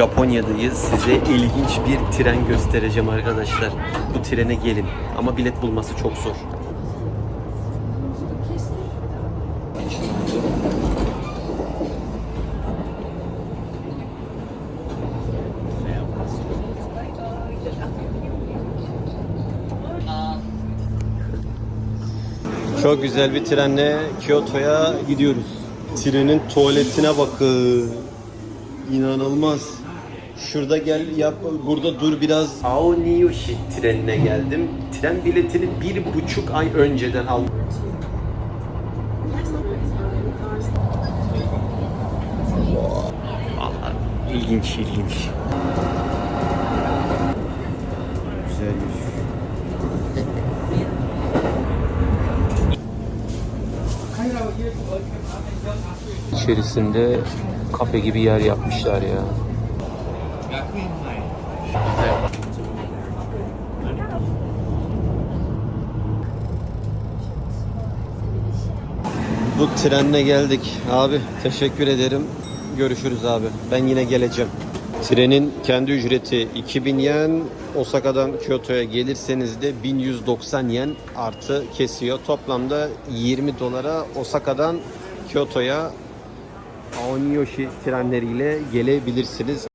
Japonya'dayız. Size ilginç bir tren göstereceğim arkadaşlar. Bu trene gelin. Ama bilet bulması çok zor. Çok güzel bir trenle Kyoto'ya gidiyoruz. Trenin tuvaletine bakın. İnanılmaz. Şurada gel yap burada dur biraz. Aoniyoshi trenine geldim. Tren biletini bir buçuk ay önceden aldım. Vallahi ilginç ilginç. Güzelmiş. İçerisinde kafe gibi yer yapmışlar ya. Bu trenle geldik. Abi teşekkür ederim. Görüşürüz abi. Ben yine geleceğim. Trenin kendi ücreti 2000 yen. Osaka'dan Kyoto'ya gelirseniz de 1190 yen artı kesiyor. Toplamda 20 dolara Osaka'dan Kyoto'ya Aoniyoshi trenleriyle gelebilirsiniz.